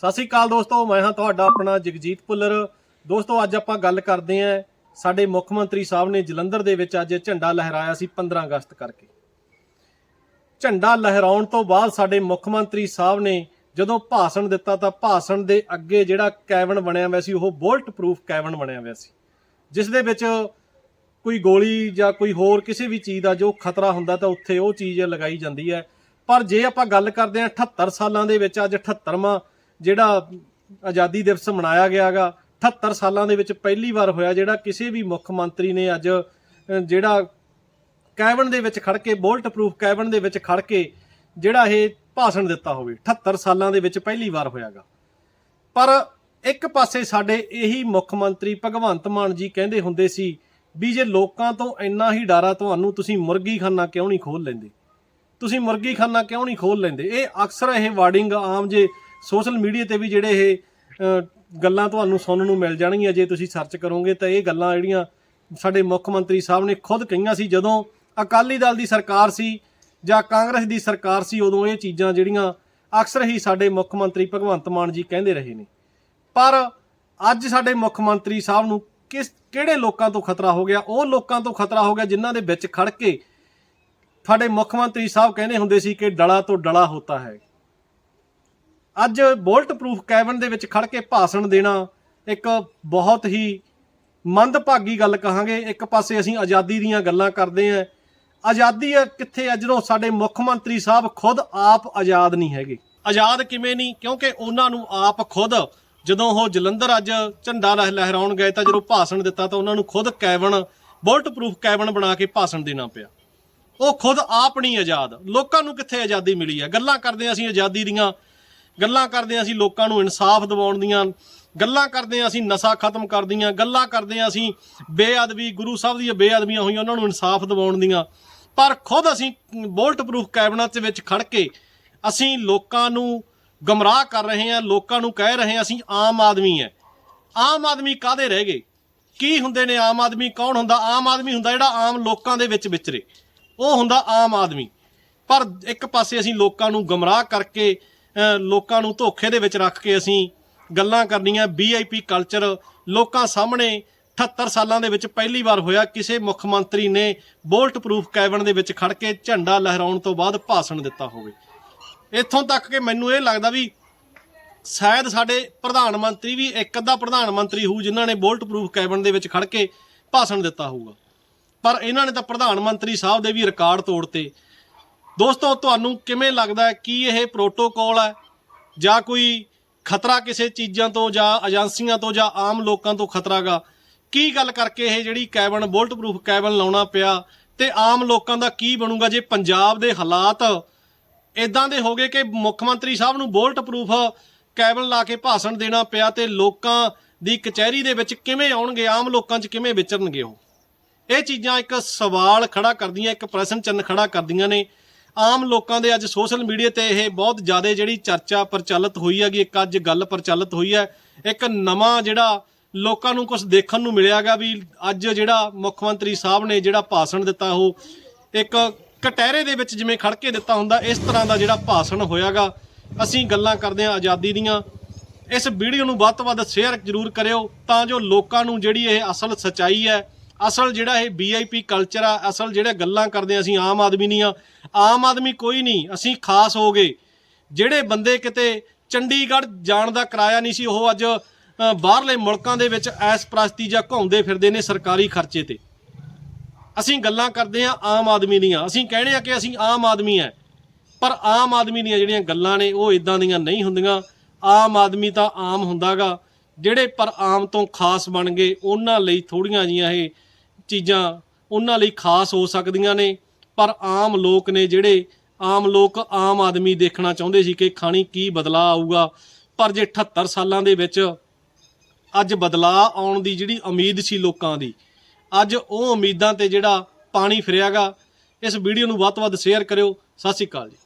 ਸਤਿ ਸ਼੍ਰੀ ਅਕਾਲ ਦੋਸਤੋ, ਮੈਂ ਹਾਂ ਤੁਹਾਡਾ ਆਪਣਾ ਜਗਜੀਤ ਭੁੱਲਰ। ਦੋਸਤੋ, ਅੱਜ ਆਪਾਂ ਗੱਲ ਕਰਦੇ ਆਂ ਸਾਡੇ ਮੁੱਖ ਮੰਤਰੀ ਸਾਹਿਬ ਨੇ ਜਲੰਧਰ ਦੇ ਵਿੱਚ ਅੱਜ ਝੰਡਾ ਲਹਿਰਾਇਆ ਸੀ 15 ਅਗਸਤ ਕਰਕੇ। ਝੰਡਾ ਲਹਿਰਾਉਣ ਤੋਂ ਬਾਅਦ ਸਾਡੇ ਮੁੱਖ ਮੰਤਰੀ ਸਾਹਿਬ ਨੇ ਜਦੋਂ ਭਾਸ਼ਣ ਦਿੱਤਾ ਤਾਂ ਭਾਸ਼ਣ ਦੇ ਅੱਗੇ ਜਿਹੜਾ ਕੈਬਨ ਬਣਿਆ ਹੋਇਆ ਸੀ, ਉਹ ਬੋਲਟ ਪ੍ਰੂਫ ਕੈਬਨ ਬਣਿਆ ਹੋਇਆ ਸੀ। ਜਿਸ ਦੇ ਵਿੱਚ ਕੋਈ ਗੋਲੀ ਜਾਂ ਕੋਈ ਹੋਰ ਕਿਸੇ ਵੀ ਚੀਜ਼ ਦਾ ਜੋ ਖਤਰਾ ਹੁੰਦਾ ਤਾਂ ਉੱਥੇ ਉਹ ਚੀਜ਼ ਲਗਾਈ ਜਾਂਦੀ ਹੈ। ਪਰ ਜੇ ਆਪਾਂ ਗੱਲ ਕਰਦੇ ਹਾਂ 78 ਸਾਲਾਂ ਦੇ ਵਿੱਚ, ਅੱਜ 78ਵਾਂ ਜਿਹੜਾ ਆਜ਼ਾਦੀ ਦਿਵਸ ਮਨਾਇਆ ਗਿਆਗਾ 78 ਸਾਲਾਂ ਦੇ ਵਿੱਚ ਪਹਿਲੀ ਵਾਰ ਹੋਇਆ, ਜਿਹੜਾ ਕਿਸੇ ਵੀ ਮੁੱਖ ਮੰਤਰੀ ਨੇ ਅੱਜ ਜਿਹੜਾ ਕੈਬਨ ਦੇ ਵਿੱਚ ਖੜ ਕੇ ਬੋਲਟ ਪ੍ਰੂਫ ਕੈਬਨ ਦੇ ਵਿੱਚ ਖੜ ਕੇ ਜਿਹੜਾ ਇਹ ਭਾਸ਼ਣ ਦਿੱਤਾ ਹੋਵੇ 78 ਸਾਲਾਂ ਦੇ ਵਿੱਚ ਪਹਿਲੀ ਵਾਰ ਹੋਇਆਗਾ। ਪਰ ਇੱਕ ਪਾਸੇ ਸਾਡੇ ਇਹੀ ਮੁੱਖ ਮੰਤਰੀ ਭਗਵੰਤ ਮਾਨ ਜੀ ਕਹਿੰਦੇ ਹੁੰਦੇ ਸੀ ਵੀ ਜੇ ਲੋਕਾਂ ਤੋਂ ਇੰਨਾ ਹੀ ਡਰ ਤੁਹਾਨੂੰ ਤੁਸੀਂ ਮੁਰਗੀ ਖਾਨਾ ਕਿਉਂ ਨਹੀਂ ਖੋਲ ਲੈਂਦੇ? ਤੁਸੀਂ ਮੁਰਗੀ ਖਾਨਾ ਕਿਉਂ ਨਹੀਂ ਖੋਲ ਲੈਂਦੇ? ਇਹ ਅਕਸਰ ਇਹ ਵਾਰਡਿੰਗ ਆਮ ਜੇ ਸੋਸ਼ਲ ਮੀਡੀਆ ਤੇ ਵੀ ਜਿਹੜੇ ਇਹ ਗੱਲਾਂ ਤੁਹਾਨੂੰ ਸੁਣਨ ਨੂੰ ਮਿਲ ਜਾਣਗੀਆਂ, ਜੇ ਤੁਸੀਂ ਸਰਚ ਕਰੋਗੇ ਤਾਂ ਇਹ ਗੱਲਾਂ ਜਿਹੜੀਆਂ ਸਾਡੇ ਮੁੱਖ ਮੰਤਰੀ ਸਾਹਿਬ ਨੇ ਖੁਦ ਕਹੀਆਂ ਸੀ, ਜਦੋਂ ਅਕਾਲੀ ਦਲ ਦੀ ਸਰਕਾਰ ਸੀ ਜਾਂ ਕਾਂਗਰਸ ਦੀ ਸਰਕਾਰ ਸੀ, ਉਦੋਂ ਇਹ ਚੀਜ਼ਾਂ ਜਿਹੜੀਆਂ ਅਕਸਰ ਹੀ ਸਾਡੇ ਮੁੱਖ ਮੰਤਰੀ ਭਗਵੰਤ ਮਾਨ ਜੀ ਕਹਿੰਦੇ ਰਹੇ ਨੇ। ਪਰ ਅੱਜ ਸਾਡੇ ਮੁੱਖ ਮੰਤਰੀ ਸਾਹਿਬ ਨੂੰ ਕਿਸ, ਕਿਹੜੇ ਲੋਕਾਂ ਤੋਂ ਖਤਰਾ ਹੋ ਗਿਆ? ਉਹ ਲੋਕਾਂ ਤੋਂ ਖਤਰਾ ਹੋ ਗਿਆ ਜਿਨ੍ਹਾਂ ਦੇ ਵਿੱਚ ਖੜ ਕੇ ਸਾਡੇ ਮੁੱਖ ਮੰਤਰੀ ਸਾਹਿਬ ਕਹਿੰਦੇ ਹੁੰਦੇ ਸੀ ਕਿ ਡਲਾ ਤੋਂ ਡਲਾ ਹੁੰਦਾ ਹੈ। ਅੱਜ ਬੋਲਟ ਪ੍ਰੂਫ ਕੈਬਨ ਦੇ ਵਿੱਚ ਖੜ ਕੇ ਭਾਸ਼ਣ ਦੇਣਾ ਇੱਕ ਬਹੁਤ ਹੀ ਮੰਦਭਾਗੀ ਗੱਲ ਕਹਾਂਗੇ। ਇੱਕ ਪਾਸੇ ਅਸੀਂ ਆਜ਼ਾਦੀ ਦੀਆਂ ਗੱਲਾਂ ਕਰਦੇ ਆਂ ਆਜ਼ਾਦੀ ਹੈ ਕਿੱਥੇ ਆ ਜਦੋਂ ਸਾਡੇ ਮੁੱਖ ਮੰਤਰੀ ਸਾਹਿਬ ਖੁਦ ਆਪ ਆਜ਼ਾਦ ਨਹੀਂ ਹੈਗੇ। ਆਜ਼ਾਦ ਕਿਵੇਂ ਨਹੀਂ? ਕਿਉਂਕਿ ਉਹਨਾਂ ਨੂੰ ਆਪ ਖੁਦ ਜਦੋਂ ਉਹ ਜਲੰਧਰ ਅੱਜ ਝੰਡਾ ਲਹਿ- ਲਹਿਰਾਉਣ ਗਏ ਤਾਂ ਜਦੋਂ ਭਾਸ਼ਣ ਦਿੱਤਾ ਤਾਂ ਉਹਨਾਂ ਨੂੰ ਖੁਦ ਕੈਬਨ ਬੁਲਟ ਪ੍ਰੂਫ ਕੈਬਨ ਬਣਾ ਕੇ ਭਾਸ਼ਣ ਦੇਣਾ ਪਿਆ। ਉਹ ਖੁਦ ਆਪ ਨਹੀਂ ਆਜ਼ਾਦ। ਲੋਕਾਂ ਨੂੰ ਕਿੱਥੇ ਆਜ਼ਾਦੀ ਮਿਲੀ ਹੈ ਗੱਲਾਂ ਕਰਦੇ ਹਾਂ ਅਸੀਂ ਆਜ਼ਾਦੀ ਦੀਆਂ। ਗੱਲਾਂ ਕਰਦੇ ਹਾਂ ਅਸੀਂ ਲੋਕਾਂ ਨੂੰ ਇਨਸਾਫ ਦਿਵਾਉਣ ਦੀਆਂ, ਗੱਲਾਂ ਕਰਦੇ ਹਾਂ ਅਸੀਂ ਨਸ਼ਾ ਖਤਮ ਕਰਦੀਆਂ ਗੱਲਾਂ ਕਰਦੇ ਹਾਂ ਅਸੀਂ ਬੇਅਦਬੀ, ਗੁਰੂ ਸਾਹਿਬ ਦੀਆਂ ਬੇਅਦਬੀਆਂ ਹੋਈਆਂ ਉਹਨਾਂ ਨੂੰ ਇਨਸਾਫ ਦਿਵਾਉਣ ਦੀਆਂ। ਪਰ ਖੁਦ ਅਸੀਂ ਬੋਲਟ ਪ੍ਰੂਫ ਕੈਬਨਿਟ ਦੇ ਵਿੱਚ ਖੜ ਕੇ ਅਸੀਂ ਲੋਕਾਂ ਨੂੰ ਗਮਰਾਹ ਕਰ ਰਹੇ ਹਾਂ, ਲੋਕਾਂ ਨੂੰ ਕਹਿ ਰਹੇ ਹਾਂ, ਅਸੀਂ ਆਮ ਆਦਮੀ ਹੈ। ਆਮ ਆਦਮੀ ਕਾਦੇ ਰਹਿ ਗਏ? ਕੀ ਹੁੰਦੇ ਨੇ ਆਮ ਆਦਮੀ? ਕੌਣ ਹੁੰਦਾ? ਆਮ ਆਦਮੀ ਹੁੰਦਾ ਜਿਹੜਾ ਆਮ ਲੋਕਾਂ ਦੇ ਵਿੱਚ ਵਿਚਰੇ। ਉਹ ਹੁੰਦਾ ਆਮ ਆਦਮੀ। ਪਰ ਇੱਕ ਪਾਸੇ ਅਸੀਂ ਲੋਕਾਂ ਨੂੰ ਗਮਰਾਹ ਕਰਕੇ ਲੋਕਾਂ ਨੂੰ ਧੋਖੇ ਦੇ ਵਿੱਚ ਰੱਖ ਕੇ ਅਸੀਂ ਗੱਲਾਂ ਕਰਨੀਆਂ। ਵੀਆਈਪੀ ਕਲਚਰ ਲੋਕਾਂ ਸਾਹਮਣੇ 78 ਸਾਲਾਂ ਦੇ ਵਿੱਚ ਪਹਿਲੀ ਵਾਰ ਹੋਇਆ। ਕਿਸੇ ਮੁੱਖ ਮੰਤਰੀ ਨੇ ਬੋਲਟ ਪ੍ਰੂਫ ਕੈਬਨ ਦੇ ਵਿੱਚ ਖੜ ਕੇ ਝੰਡਾ ਲਹਿਰਾਉਣ ਤੋਂ ਬਾਅਦ ਭਾਸ਼ਣ ਦਿੱਤਾ ਹੋਵੇ। ਇੱਥੋਂ ਤੱਕ ਕਿ ਮੈਨੂੰ ਇਹ ਲੱਗਦਾ ਵੀ ਸ਼ਾਇਦ ਸਾਡੇ ਪ੍ਰਧਾਨ ਮੰਤਰੀ ਵੀ ਇੱਕ ਅੱਧਾ ਪ੍ਰਧਾਨ ਮੰਤਰੀ ਹੋਊ, ਜਿਨ੍ਹਾਂ ਨੇ ਬੋਲਟ ਪ੍ਰੂਫ ਕੈਬਨ ਦੇ ਵਿੱਚ ਖੜ ਕੇ ਭਾਸ਼ਣ ਦਿੱਤਾ ਹੋਊਗਾ। ਪਰ ਇਹਨਾਂ ਨੇ ਤਾਂ ਪ੍ਰਧਾਨ ਮੰਤਰੀ ਸਾਹਿਬ ਦੇ ਵੀ ਰਿਕਾਰਡ ਤੋੜਤੇ। ਦੋਸਤੋ, ਤੁਹਾਨੂੰ ਕਿਵੇਂ ਲੱਗਦਾ ਹੈ? ਕੀ ਇਹ ਪ੍ਰੋਟੋਕੋਲ ਹੈ? ਜਾਂ ਕੋਈ ਖਤਰਾ ਕਿਸੇ ਚੀਜ਼ਾਂ ਤੋਂ ਜਾਂ ਏਜੰਸੀਆਂ ਤੋਂ ਜਾਂ ਆਮ ਲੋਕਾਂ ਤੋਂ ਖਤਰਾਗਾ ਕੀ ਗੱਲ ਕਰਕੇ ਇਹ ਜਿਹੜੀ ਕੈਬਨ ਬੁਲਟ ਪ੍ਰੂਫ ਕੈਬਨ ਲਾਉਣਾ ਪਿਆ ਤੇ ਆਮ ਲੋਕਾਂ ਦਾ ਕੀ ਬਣੂਗਾ? ਜੇ ਪੰਜਾਬ ਦੇ ਹਾਲਾਤ ਇਦਾਂ ਦੇ ਹੋ ਗਏ ਕਿ ਮੁੱਖ ਮੰਤਰੀ ਸਾਹਿਬ ਨੂੰ ਬੁਲਟ ਪ੍ਰੂਫ ਕੈਬਨ ਲਾ ਕੇ ਭਾਸ਼ਣ ਦੇਣਾ ਪਿਆ ਤੇ ਲੋਕਾਂ ਦੀ ਕਚਹਿਰੀ ਦੇ ਵਿੱਚ ਕਿਵੇਂ ਆਉਣਗੇ? ਆਮ ਲੋਕਾਂ 'ਚ ਕਿਵੇਂ ਵਿਚਰਨਗੇ ਉਹ? ਇਹ ਚੀਜ਼ਾਂ ਇੱਕ ਸਵਾਲ ਖੜਾ ਕਰਦੀਆਂ, ਇੱਕ ਪ੍ਰਸ਼ਨ ਚਿੰਨ੍ਹ ਖੜਾ ਕਰਦੀਆਂ ਨੇ। ਆਮ ਲੋਕਾਂ ਦੇ ਅੱਜ ਸੋਸ਼ਲ ਮੀਡੀਆ ਤੇ ਇਹ ਬਹੁਤ ਜ਼ਿਆਦਾ ਜਿਹੜੀ ਚਰਚਾ ਪ੍ਰਚਲਿਤ ਹੋਈ ਹੈਗੀ, ਇੱਕ ਅੱਜ ਗੱਲ ਪ੍ਰਚਲਿਤ ਹੋਈ ਹੈ। ਇੱਕ ਨਵਾਂ ਜਿਹੜਾ ਲੋਕਾਂ ਨੂੰ ਕੁਝ ਦੇਖਣ ਨੂੰ ਮਿਲਿਆਗਾ ਵੀ ਅੱਜ ਜਿਹੜਾ ਮੁੱਖ ਮੰਤਰੀ ਸਾਹਿਬ ਨੇ ਜਿਹੜਾ ਭਾਸ਼ਣ ਦਿੱਤਾ ਉਹ ਇੱਕ ਕਟਹਿਰੇ ਦੇ ਵਿੱਚ ਜਿਵੇਂ ਖੜ ਕੇ ਦਿੱਤਾ ਹੁੰਦਾ, ਇਸ ਤਰ੍ਹਾਂ ਦਾ ਜਿਹੜਾ ਭਾਸ਼ਣ ਹੋਇਆਗਾ ਅਸੀਂ ਗੱਲਾਂ ਕਰਦੇ ਹਾਂ ਆਜ਼ਾਦੀ ਦੀਆਂ। ਇਸ ਵੀਡੀਓ ਨੂੰ ਵੱਧ ਤੋਂ ਵੱਧ ਸ਼ੇਅਰ ਜ਼ਰੂਰ ਕਰਿਓ ਤਾਂ ਜੋ ਲੋਕਾਂ ਨੂੰ ਜਿਹੜੀ ਇਹ ਅਸਲ ਸਚਾਈ ਹੈ, ਅਸਲ ਜਿਹੜਾ ਇਹ ਵੀਆਈਪੀ ਕਲਚਰ ਆ, ਅਸਲ ਜਿਹੜੇ ਗੱਲਾਂ ਕਰਦੇ ਅਸੀਂ ਆਮ ਆਦਮੀ ਦੀਆਂ ਆਮ ਆਦਮੀ ਕੋਈ ਨਹੀਂ, ਅਸੀਂ ਖਾਸ ਹੋ ਗਏ। ਜਿਹੜੇ ਬੰਦੇ ਕਿਤੇ ਚੰਡੀਗੜ੍ਹ ਜਾਣ ਦਾ ਕਿਰਾਇਆ ਨਹੀਂ ਸੀ, ਉਹ ਅੱਜ ਬਾਹਰਲੇ ਮੁਲਕਾਂ ਦੇ ਵਿੱਚ ਐਸ ਪ੍ਰਸਤੀ ਜਾਂ ਘੁੰਮਦੇ ਫਿਰਦੇ ਨੇ ਸਰਕਾਰੀ ਖਰਚੇ ਤੇ। ਅਸੀਂ ਗੱਲਾਂ ਕਰਦੇ ਹਾਂ ਆਮ ਆਦਮੀ ਦੀਆਂ। ਅਸੀਂ ਕਹਿੰਦੇ ਆ ਕਿ ਅਸੀਂ ਆਮ ਆਦਮੀ ਹੈ। ਪਰ ਆਮ ਆਦਮੀ ਦੀਆਂ ਜਿਹੜੀਆਂ ਗੱਲਾਂ ਨੇ, ਉਹ ਇਦਾਂ ਦੀਆਂ ਨਹੀਂ ਹੁੰਦੀਆਂ। ਆਮ ਆਦਮੀ ਤਾਂ ਆਮ ਹੁੰਦਾਗਾ। ਜਿਹੜੇ ਪਰ ਆਮ ਤੋਂ ਖਾਸ ਬਣ ਗਏ, ਉਹਨਾਂ ਲਈ ਥੋੜੀਆਂ ਜੀਆਂ ਇਹ ਚੀਜ਼ਾਂ, ਉਹਨਾਂ ਲਈ ਖਾਸ ਹੋ ਸਕਦੀਆਂ ਨੇ। ਪਰ ਆਮ ਲੋਕ ਨੇ ਜਿਹੜੇ ਆਮ ਲੋਕ ਆਮ ਆਦਮੀ ਦੇਖਣਾ ਚਾਹੁੰਦੇ ਸੀ ਕਿ ਖਾਣੀ ਕੀ ਬਦਲਾਅ ਆਊਗਾ, ਪਰ ਜੇ 78 ਸਾਲਾਂ ਦੇ ਵਿੱਚ ਅੱਜ ਬਦਲਾਅ ਆਉਣ ਦੀ ਜਿਹੜੀ ਉਮੀਦ ਸੀ ਲੋਕਾਂ ਦੀ, ਅੱਜ ਉਹ ਉਮੀਦਾਂ ਤੇ ਜਿਹੜਾ ਪਾਣੀ ਫਿਰਿਆਗਾ, ਇਸ ਵੀਡੀਓ ਨੂੰ ਵੱਧ ਤੋਂ ਵੱਧ ਸ਼ੇਅਰ ਕਰਿਓ। ਸਤਿ ਸ਼੍ਰੀ ਅਕਾਲ ਜੀ।